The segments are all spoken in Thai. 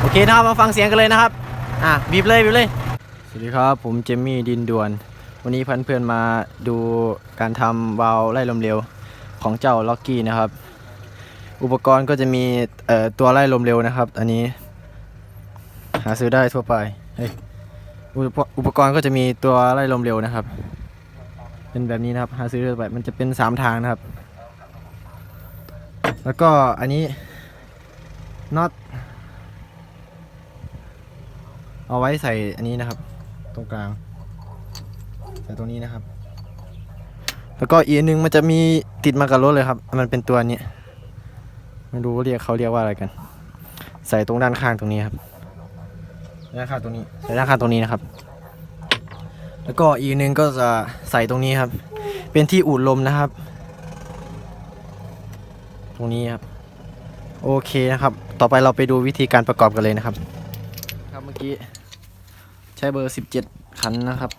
โอเคนะครับมาฟังเสียงกันเลยนะครับอะบีบเลยบีบเลย สวัสดีครับ ผมเจมมี่ดินดวน วันนี้เพื่อนๆมาดูการทำวาล์วไล่ลมเร็วของเจ้าล็อกกี้นะครับ อุปกรณ์ก็จะมีเอ่อตัวไล่ลมเร็วนะครับ อันนี้ หาซื้อได้ทั่วไปอุปอุปกรณ์ก็จะมีตัวไล่ลมเร็วนะครับ เป็นแบบนี้นะครับหาซื้อได้ทั่วไปมันจะเป็นสามทางนะครับ แล้วก็อันนี้น็อต เอาไว้ใส่อันนี้นะครับ ตรงกลาง ใส่ตรงนี้นะครับ แล้วก็อีกอันหนึงมันจะมีติดมากับรถเลยครับ มันเป็นตัวนี้ไม่รู้เรียกเขาเรียกว่าอะไรกัน ใส่ตรงด้านข้างตรงนี้ครับด้านข้างตรงนี้ใส่ด้านข้างตรงนี้นะครับ แล้วก็อีกหนึงก็จะใส่ตรงนี้ครับ เป็นที่อูดลมนะครับ ตรงนี้ครับโอเคนะครับ ต่อไปเราไปดูวิธีการประกอบกันเลยนะครับ ครับเมื่อกี้ ใช้เบอร์17ขันนะครับ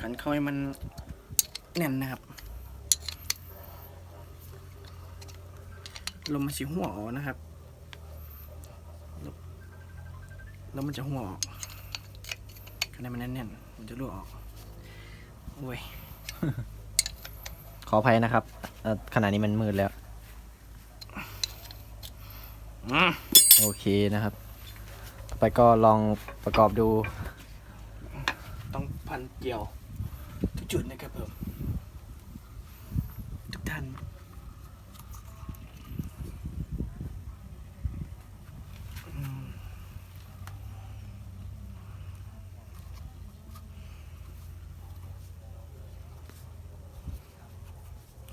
ขันเข้าให้มันแน่นนะครับ ลมมันสิหัวออกนะครับ แล้วมันจะหัวออกคะแนนมันแน่นๆมันจะรั่วออกโอ้ยขออภัยนะครับเอ่อขณะนี้มันมืดแล้วโอเคนะครับต่อไปก็ลองประกอบดู ต้องพันเกี่ยว ทุกจุดนะครับผมทุกท่าน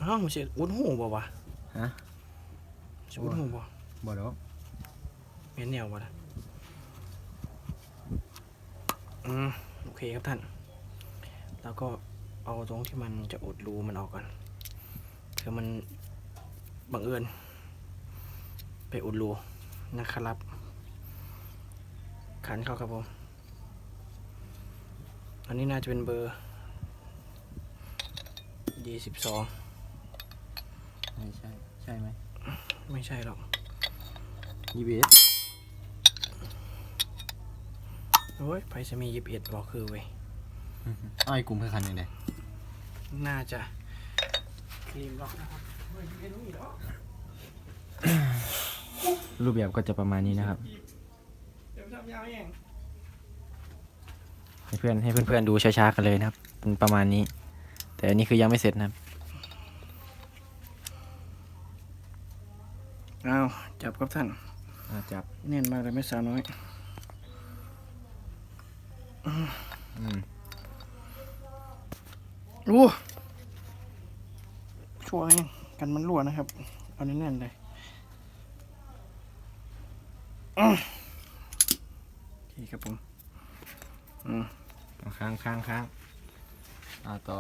อ้าวมันเสียอุ้นหูบ่วะฮะสิอุ้นหูบ่บ่ดอกเม็นแนวบ่ล่ะอืม โอเคครับท่าน แล้วก็เอาตรงที่มันจะอุดรูมันออกก่อนเผื่อมันบังเอิญไปอุดรูนะครับ ขันเข้าครับผม อันนี้น่าจะเป็นเบอร์ยี่สิบสองไม่ใช่ ใช่ไหม ไม่ใช่หรอกยี่สิบเอ็ด โอ้ยไพจะมียิบเอ็ดบอกคือเว้ยอ้อยกลุ่มเพื่อคันยังไงน่าจะครีมล็อกนะครับรูปแบบก็จะประมาณนี้นะครับ เดี๋ยวทำยาวเองให้เพื่อนให้เพื่อนๆดูช้าๆกันเลยนะครับ เป็นประมาณนี้ แต่อันนี้คือยังไม่เสร็จนะครับอ้าวจับครับท่านอ่าจับแน่นมากเลยไม่สาวน้อย อืมอู้ชัวร์ยังกันมันรั่วนะครับ เอาแน่นๆเลยอื้อโอเคครับผมอืมเอาค้างค้างค้างอ่าต่อ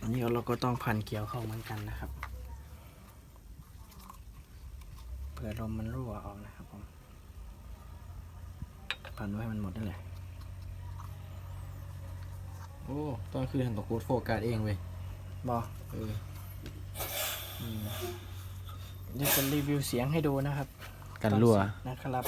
อันนี้เราก็ต้องพันเกี่ยวเข้าเหมือนกันนะครับเผื่อลมมันรั่วออกนะครับผมพันไว้ให้มันหมดนั่นแหละโอ้ตอนคือหันตกโคดโฟกัสเองเว้ยบอเออเดี๋ยวจะรีวิวเสียงให้ดูนะครับกันรั่ว นะครับ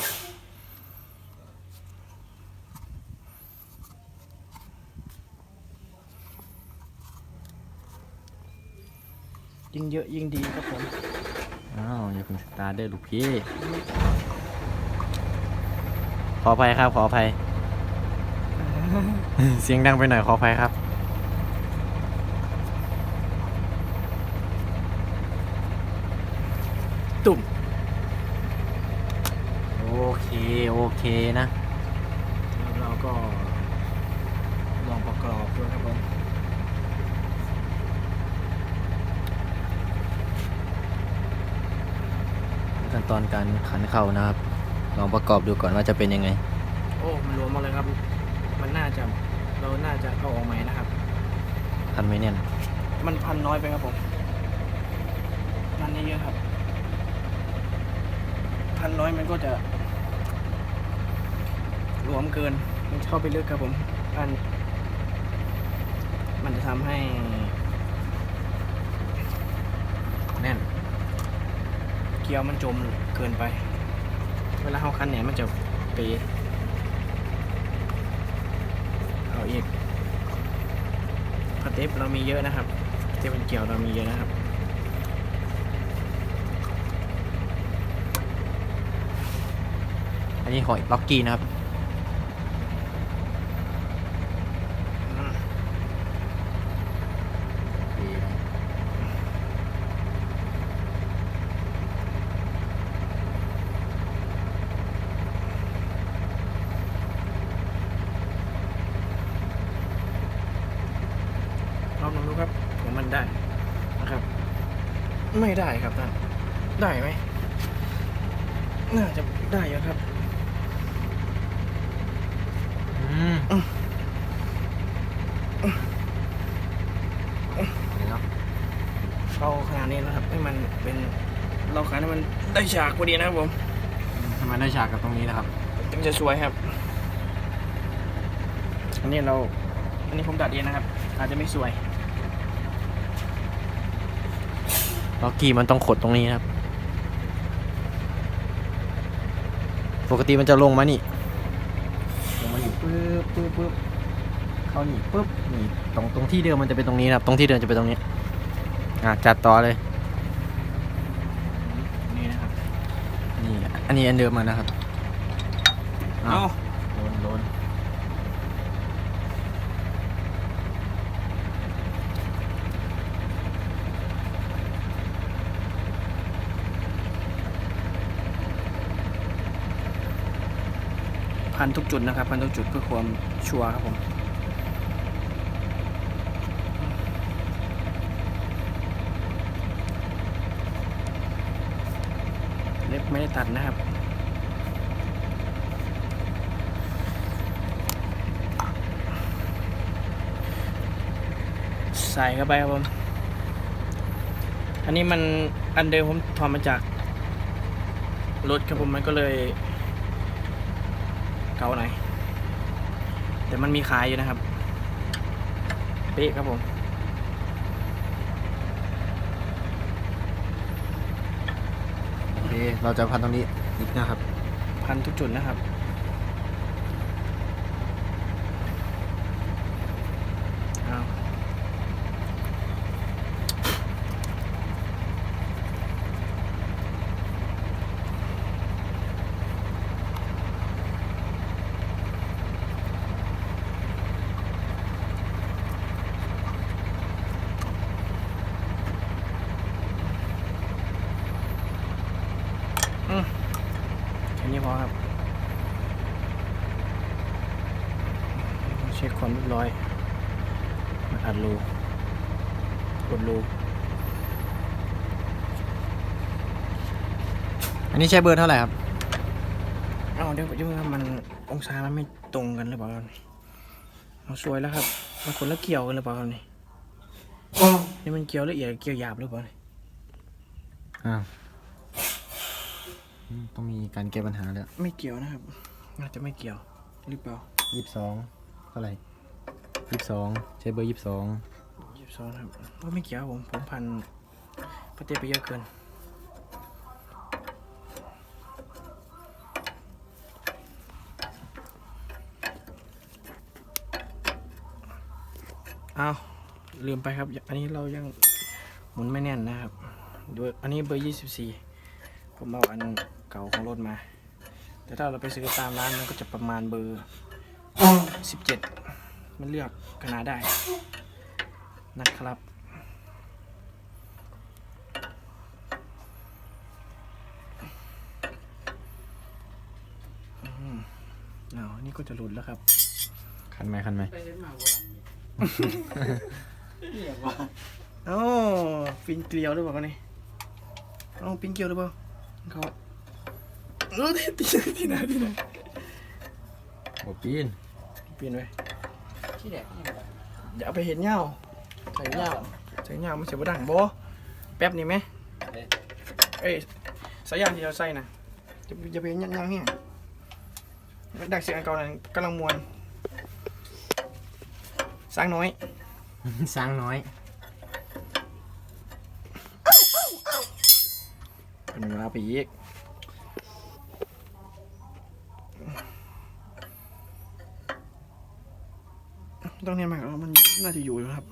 ยิ่งเยอะยิ่งดีครับผม อ้าวอย่าเพิ่งสตาร์ทเด้อลูกพี่ ขออภัยครับ ขออภัย เสียงดังไปหน่อยขออภัยครับ ตุ่ม โอเค โอเคนะ แล้วเราก็ลองประกอบด้วยครับผมขั้นตอนการขันเข่านะครับ ลองประกอบดูก่อนว่าจะเป็นยังไง โอ้ มันรวมหมาเลยครับ มันน่าจะ เราน่าจะเอาออกไหมนะครับ ทันไหมเนี่ยมันพันน้อยไปครับผมพันเยอะๆครับ พันน้อยมันก็จะหลวมเกิน มันเข้าไปลึกครับผมพันมันจะทำให้แน่น เกียวมันจมเกินไป เวลาเข้าคันเนี่ยมันจะปี เอาอีกพาเทปเรามีเยอะนะครับเทปเป็นเกี่ยวเรามีเยอะนะครับอันนี้ของล็อกกี้นะครับ รอบนึงดูครับผมมันได้นะครับ ไม่ได้ครับท่านได้ไหม น่าจะได้อยู่ครับ อืมเนาะเราขนาดนี้นะครับ ให้มันเป็นเราขนาดให้มันได้ฉากพอดีนะครับผมทำไมได้ฉากกับตรงนี้นะครับถึงจะสวยครับ อันนี้เรา อันนี้ผมตัดเองนะครับ อาจจะไม่สวยล็อกกี้มันต้องขดตรงนี้นะครับ ปกติมันจะลงมานี่ลงมานี่ปึ๊บปึ๊บปึ๊บเข้านี่ปึ๊บนี่ตรงตรงที่เดิมมันจะเป็นตรงนี้นะครับตรงที่เดิมจะเป็นตรงนี้อะจัดต่อเลยนี่นะครับนี่อันนี้อันเดิมมันนะครับเอา โลนโลน พันทุกจุดนะครับ พันทุกจุดเพื่อความชัวร์ครับผมเล็บไม่ได้ตัดนะครับใส่เข้าไปครับผม อันนี้มันอันเดิมผมถอดมาจากรถครับผมมันก็เลย ก่าหน่อย แต่มันมีขายอยู่นะครับ เป๊ะครับผม โอเค เราจะพันตรงนี้อีกนะครับ พันทุกจุดนะครับ เอาอืมแค่นี้พอครับ เช็คความเรียบร้อยมา อัดรูกดรูอันนี้ใช้เบอร์เท่าไหร่ครับเอ้าเดี๋ยวเดี๋ยวครับมันองศามันไม่ตรงกันหรือเปล่าครับเอาสวยแล้วครับมันคนละเกี่ยวกันหรือเปล่าครับนี่นี่มันเกี่ยวละเอียดเกี่ยวหยาบหรือเปล่านี่อ้าวอืมต้องมีการแก้ปัญหาแล้ว ไม่เกี่ยวนะครับน่าจะไม่เกี่ยวหรือเปล่ายี่สิบสองเท่าไหร่ ยี่สิบสองใช้เบอร์ยี่สิบสองยี่สิบสองครับก็ไม่เกี่ยวผมผมพันประเทศไปเยอะเกินเอาลืมไปครับ อันนี้เรายังหมุนไม่แน่นนะครับดูอันนี้เบอร์24ผมเอาอันเก่าของรถมา แต่ถ้าเราไปซื้อตามร้านมันก็จะประมาณเบอร์17 มันเลือกขนาดได้นะครับ อืมเอาอันนี่ก็จะหลุดแล้วครับ คันไหมคันไหมเอ้าฟินเกลียวหรือเปล่ากันนี่เอ้าฟินเกลียวหรือเปล่าเขาเออที่ไหนที่ไหนที่ไหน โอ้ปีนเปลี่ยนไว้ อย่าเอาไปเห็นเงาใส่เงาใส่เงามันเสียบดังโบแป๊บนี่ไหมเอ้ยสายยางที่เราใส่นะจะจะไปเห็นยังยังเนี่ยดักเสียงอันเก่านั้นกำลังมวนสร้างน้อย สร้างน้อยเป็นเวลาไปอีก ต้องเนียนมากแล้วมันน่าจะอยู่นะครับ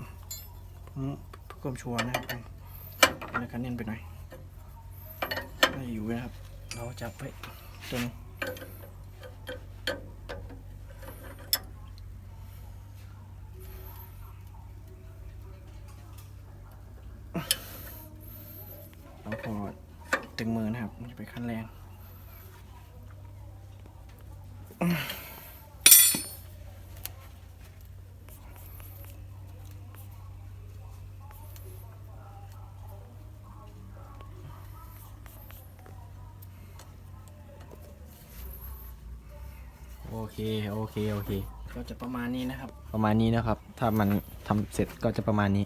ผมเพื่อความชัวร์นะครับในการเน้นไปหน่อยน่าจะอยู่นะครับ เราจับไปตัวหนึงเราพอตึงมือนะครับมันจะไปขั้นแรง โอเคโอเค โอเค ก็จะประมาณนี้นะครับ ประมาณนี้นะครับ ถ้ามันทำเสร็จก็จะประมาณนี้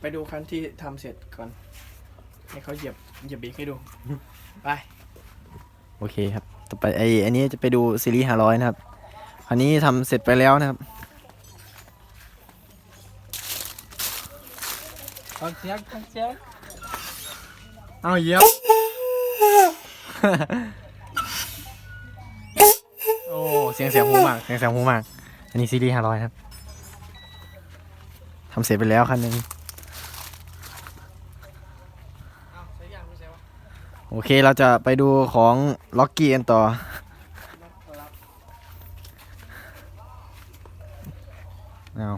ไปดูคันที่ทำเสร็จก่อน ให้เขาเหยียบเหยียบเบรกให้ดู ไป โอเคครับ ต่อไปไออันนี้จะไปดูซีรีส์500นะครับ อันนี้ทำเสร็จไปแล้วนะครับฟังเสียงฟังเสียง เอาเยี่ยมโอ้เสียงเสียงหูมากเสียงเสียงหูมาก อันนี้ซีรีส์500ครับทำเสร็จไปแล้วคันหนึงโอเคเราจะไปดูของล็อกกี้กันต่อ เอา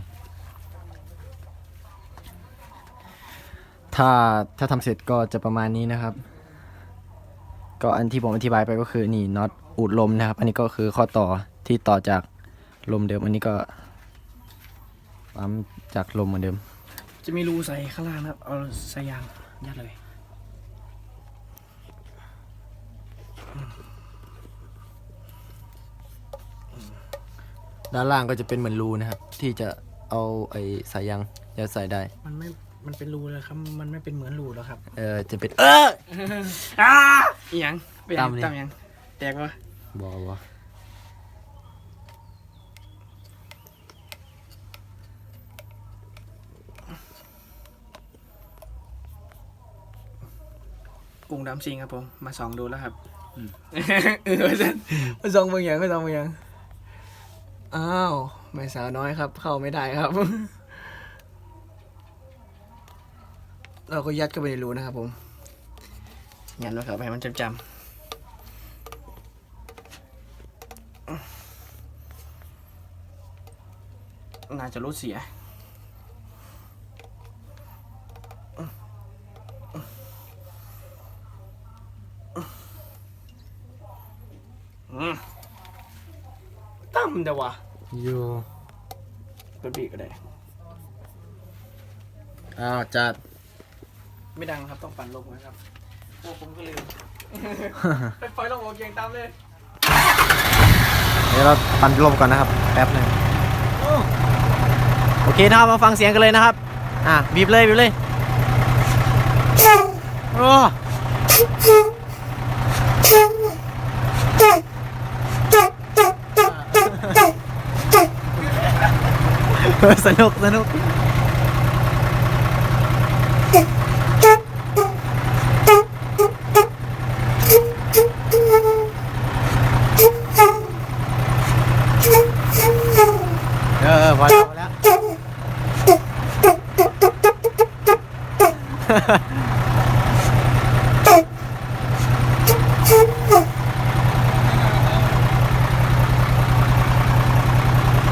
ถ้าถ้าทำเสร็จก็จะประมาณนี้นะครับ ก็อันที่ผมอธิบายไปก็คือนี่น็อตอุดลมนะครับ อันนี้ก็คือข้อต่อที่ต่อจากลมเดิม อันนี้ก็ปั๊มจากลมเหมือนเดิม จะมีรูใส่ข้างล่างนะครับ เอาใส่ยางยัดเลย ด้านล่างก็จะเป็นเหมือนรูนะครับ ที่จะเอาไอ้สายยางยัดใส่ได้ มันไม่ มันเป็นรูเลยครับ มันไม่เป็นเหมือนรูแล้วครับ เออจะเป็นเอออ้าอีหยังไปหยังตามเลยตามหยังแตกวะบอวะกุ้งดำซิงครับผม มาส่องดูแล้วครับเออมาส่องมาส่องบางอย่างมาส่องบางอย่างอ้าวไม่สาวน้อยครับ เข้าไม่ได้ครับ เราก็ยัดเข้าไปในรูนะครับผมยันไว้ครับให้มันจำจำน่าจะรู้เสีย ตั้มเดี๋ยววะอยู่เปิดบีกก็ได้อ้าว จัด ไม่ดังครับต้องปั่นลงนะครับโอ้ผมก็ลืมไปไฟลงโอเกียงตามเลยเดี๋ยวเราปั่นลมก่อนนะครับ แป๊บหนึ่งโอเคนะครับมาฟังเสียงกันเลยนะครับ อะบีบเลยบีบเลยโอ้สนุกสนุก เออพอแล้วพอแล้ว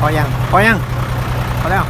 พอยัง พอยัง พอแล้ว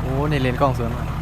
โอ้ในเลนส์กล้องสวยมาก